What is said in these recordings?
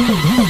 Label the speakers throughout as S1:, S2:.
S1: ¡Vamos!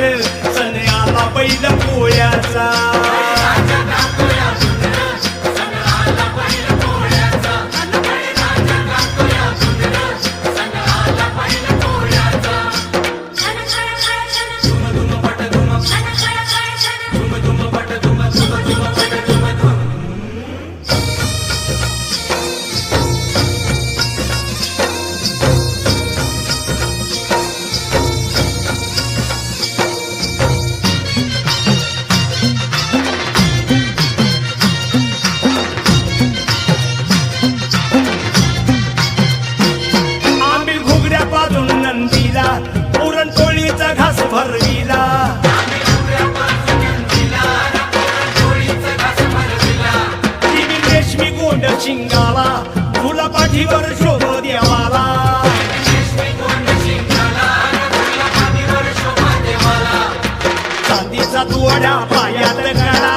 S1: या गुण बैल पोळ्याचा भरविला. रेशमी गोंड शिंगाला पाठीवर शोभ देवाला. चांदीचा तुवड्या पायात कडा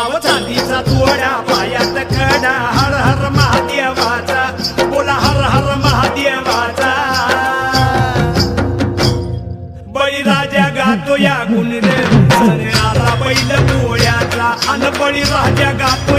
S1: अव चांदीचा तुवड्या पायात कडा हर हर महादेवा अन बळीराजा गातो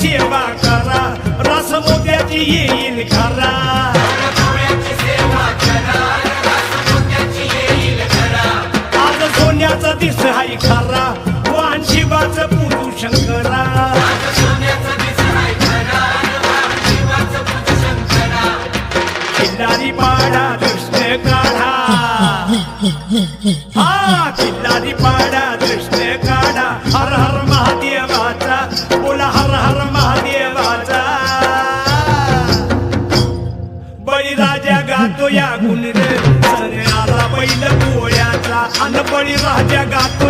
S1: सेवा करा. रस मोत्याची येईल खरा. आज सोन्याचा दिस हाय खरा. वाहन शिवाचं पुरू शंकरा किल्लारी पाडा कृष्ण काढा. कोणी राजा गातो?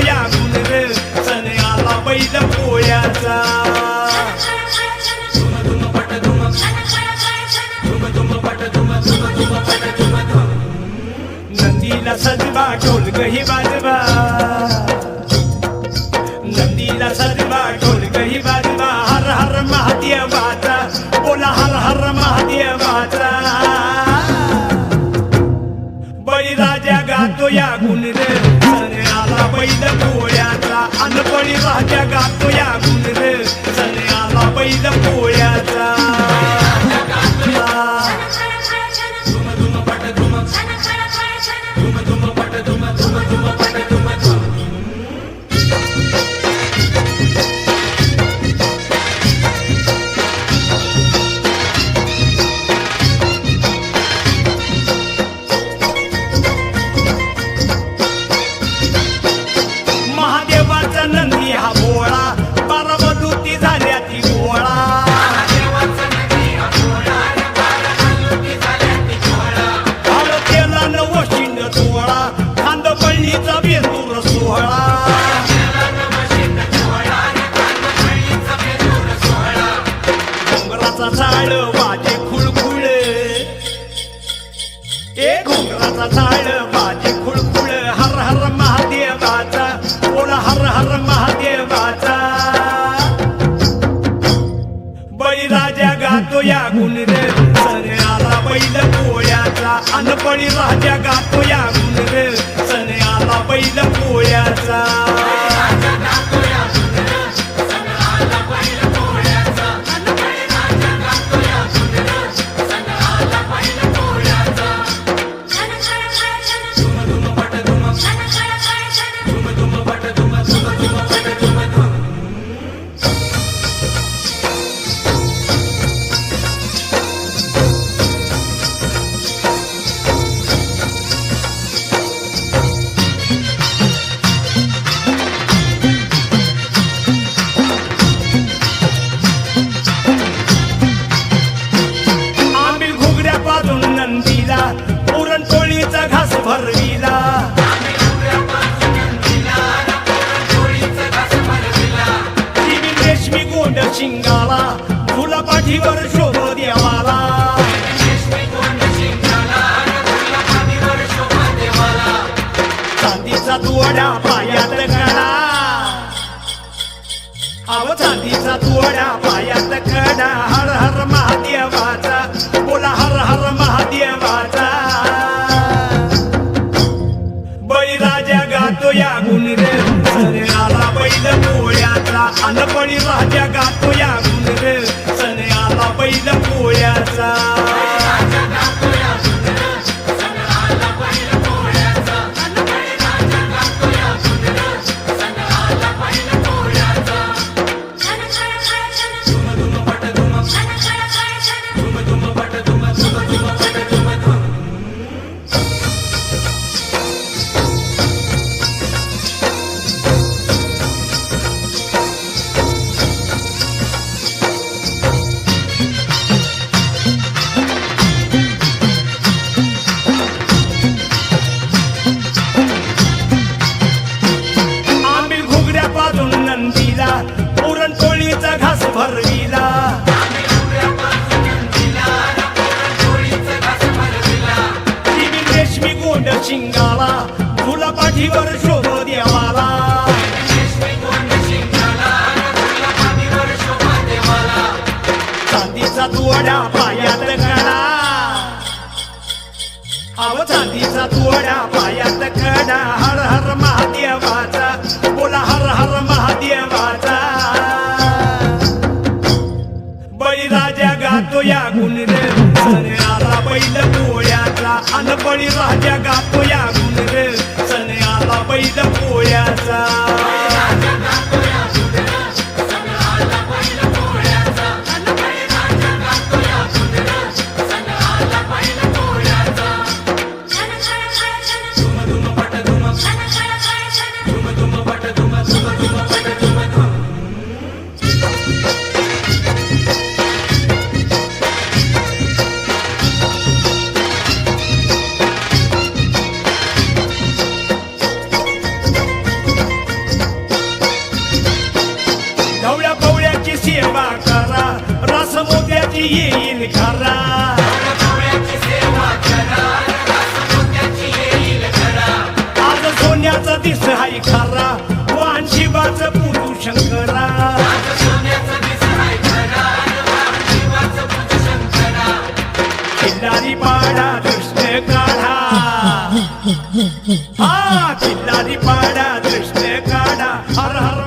S1: सन्याला आला बैल पोळ्याचा. अनपणी राजा गातो या गुण रे. सण आला बैल पोळ्याचा. चांदीचा पायात कडा हर हर महादेवाचा बोला हर हर महादेवाचा. बळीराजा गातो या गुण रे आला बैल पोळ्याचा अनपणी राजा गातो रेशमी गोंड शिंगाला तुला पाठीवर शोभ देवाला. चांदीचा तुवडा पायात कडा अव चांदीचा तुवडा पायात कडा हर हर महादेवाचा बोला हर हर महादेवाचा. बळीराजा गातो या गुण रे आला बैल पोळी अन बळीराजा गातो या गुण रे. सण आला बैल पोळ्याचा पोळ्याची येईल खरा आज सोन्याचा दिस हाय खरा. वान शिवाच पुरू शंकरा खिल्लारी पाडा कृष्ण काढा. हा खिल्लारी पाडा कृष्ण काढा. हर हर